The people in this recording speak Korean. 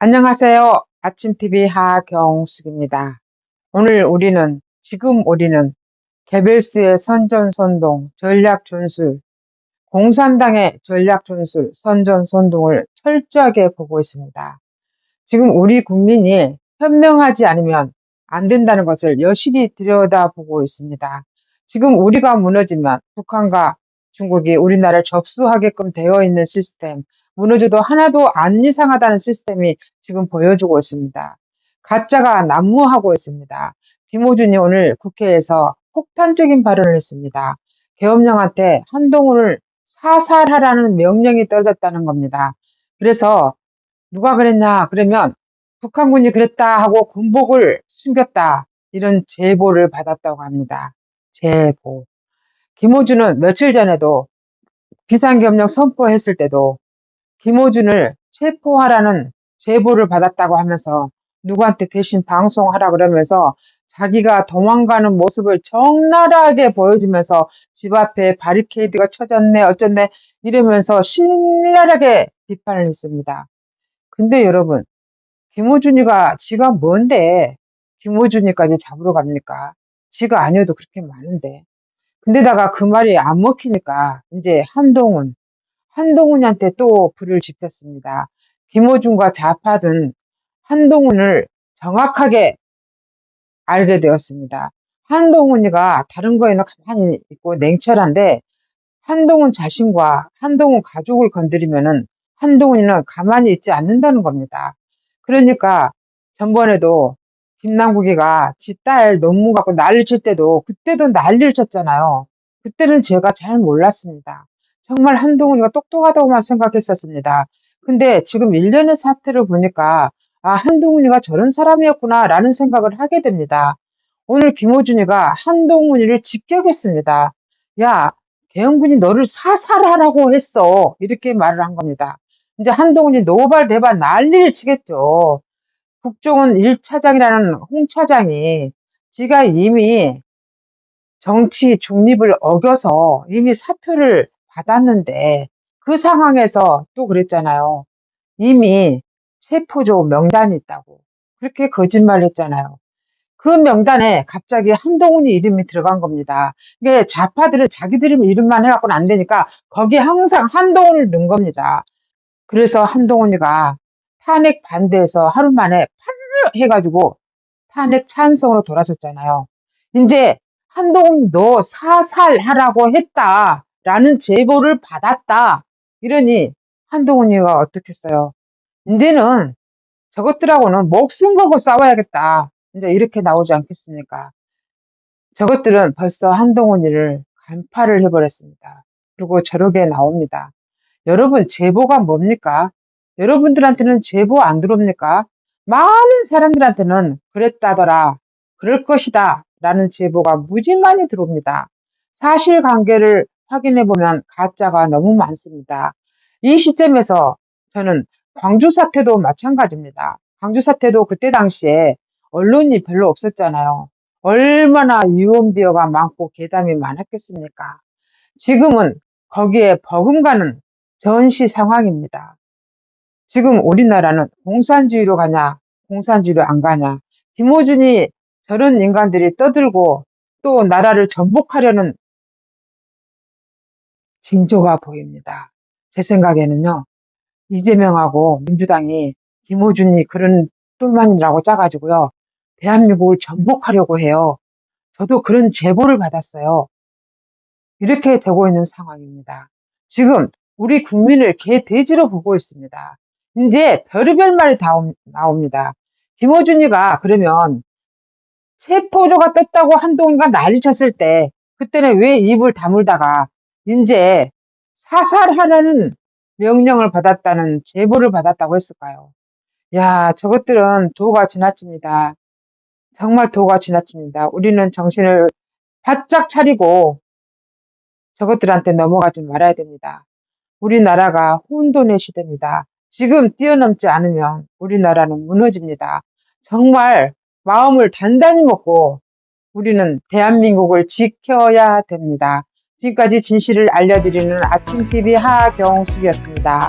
안녕하세요. 아침TV 하경숙입니다. 오늘 우리는, 지금 우리는 개별스의 선전선동, 전략전술, 공산당의 전략전술, 선전선동을 철저하게 보고 있습니다. 지금 우리 국민이 현명하지 않으면 안 된다는 것을 여실히 들여다보고 있습니다. 지금 우리가 무너지면 북한과 중국이 우리나라를 접수하게끔 되어 있는 시스템, 무너져도 하나도 안 이상하다는 시스템이 지금 보여주고 있습니다. 가짜가 난무하고 있습니다. 김호준이 오늘 국회에서 폭탄적인 발언을 했습니다. 계엄령한테 한동훈을 사살하라는 명령이 떨어졌다는 겁니다. 그래서 누가 그랬냐 그러면 북한군이 그랬다 하고 군복을 숨겼다 이런 제보를 받았다고 합니다. 제보. 김호준은 며칠 전에도 비상계엄령 선포했을 때도 김호준을 체포하라는 제보를 받았다고 하면서 누구한테 대신 방송하라 그러면서 자기가 도망가는 모습을 적나라하게 보여주면서 집 앞에 바리케이드가 쳐졌네 어쩌네 이러면서 신랄하게 비판을 했습니다. 근데 여러분 김호준이가 지가 뭔데 김호준이까지 잡으러 갑니까? 지가 아니어도 그렇게 많은데 근데다가 그 말이 안 먹히니까 이제 한동훈 한동훈한테 또 불을 지폈습니다. 김호준과 좌파든 한동훈을 정확하게 알게 되었습니다. 한동훈이가 다른 거에는 가만히 있고 냉철한데 한동훈 자신과 한동훈 가족을 건드리면은 한동훈이는 가만히 있지 않는다는 겁니다. 그러니까 전번에도 김남국이가 지 딸 논문 갖고 난리 칠 때도 그때도 난리를 쳤잖아요. 그때는 제가 잘 몰랐습니다. 정말 한동훈이가 똑똑하다고만 생각했었습니다. 근데 지금 일련의 사태를 보니까 아 한동훈이가 저런 사람이었구나 라는 생각을 하게 됩니다. 오늘 김호준이가 한동훈이를 직격했습니다. 야 계엄군이 너를 사살하라고 했어 이렇게 말을 한 겁니다. 이제 한동훈이 노발대발 난리를 치겠죠. 국정원 1차장이라는 홍 차장이 지가 이미 정치 중립을 어겨서 이미 사표를 받았는데 그 상황에서 또 그랬잖아요. 이미 체포조 명단이 있다고. 그렇게 거짓말 했잖아요. 그 명단에 갑자기 한동훈이 이름이 들어간 겁니다. 이게 좌파들은 자기들 이름만 해갖고는 안 되니까 거기에 항상 한동훈을 넣은 겁니다. 그래서 한동훈이가 탄핵 반대해서 하루 만에 파르르 해가지고 탄핵 찬성으로 돌아섰잖아요. 이제 한동훈이 너 사살하라고 했다. 라는 제보를 받았다. 이러니 한동훈이가 어떻겠어요? 이제는 저것들하고는 목숨 걸고 싸워야겠다. 이제 이렇게 나오지 않겠습니까? 저것들은 벌써 한동훈이를 간파를 해버렸습니다. 그리고 저렇게 나옵니다. 여러분 제보가 뭡니까? 여러분들한테는 제보 안 들어옵니까? 많은 사람들한테는 그랬다더라, 그럴 것이다 라는 제보가 무지 많이 들어옵니다. 사실관계를 확인해 보면 가짜가 너무 많습니다. 이 시점에서 저는 광주 사태도 마찬가지입니다. 광주 사태도 그때 당시에 언론이 별로 없었잖아요. 얼마나 유언비어가 많고 괴담이 많았겠습니까? 지금은 거기에 버금가는 전시 상황입니다. 지금 우리나라는 공산주의로 가냐, 공산주의로 안 가냐. 김호준이 저런 인간들이 떠들고 또 나라를 전복하려는 징조가 보입니다. 제 생각에는요. 이재명하고 민주당이 김호준이 그런 똘만이라고 짜가지고요. 대한민국을 전복하려고 해요. 저도 그런 제보를 받았어요. 이렇게 되고 있는 상황입니다. 지금 우리 국민을 개돼지로 보고 있습니다. 이제 별의별 말이 다 나옵니다. 김호준이가 그러면 체포조가 떴다고 한동훈가 난리 쳤을 때 그때는 왜 입을 다물다가 이제 사살하라는 명령을 받았다는 제보를 받았다고 했을까요? 야, 저것들은 도가 지나칩니다. 정말 도가 지나칩니다. 우리는 정신을 바짝 차리고 저것들한테 넘어가지 말아야 됩니다. 우리나라가 혼돈의 시대입니다. 지금 뛰어넘지 않으면 우리나라는 무너집니다. 정말 마음을 단단히 먹고 우리는 대한민국을 지켜야 됩니다. 지금까지 진실을 알려드리는 아침TV 하경숙이었습니다.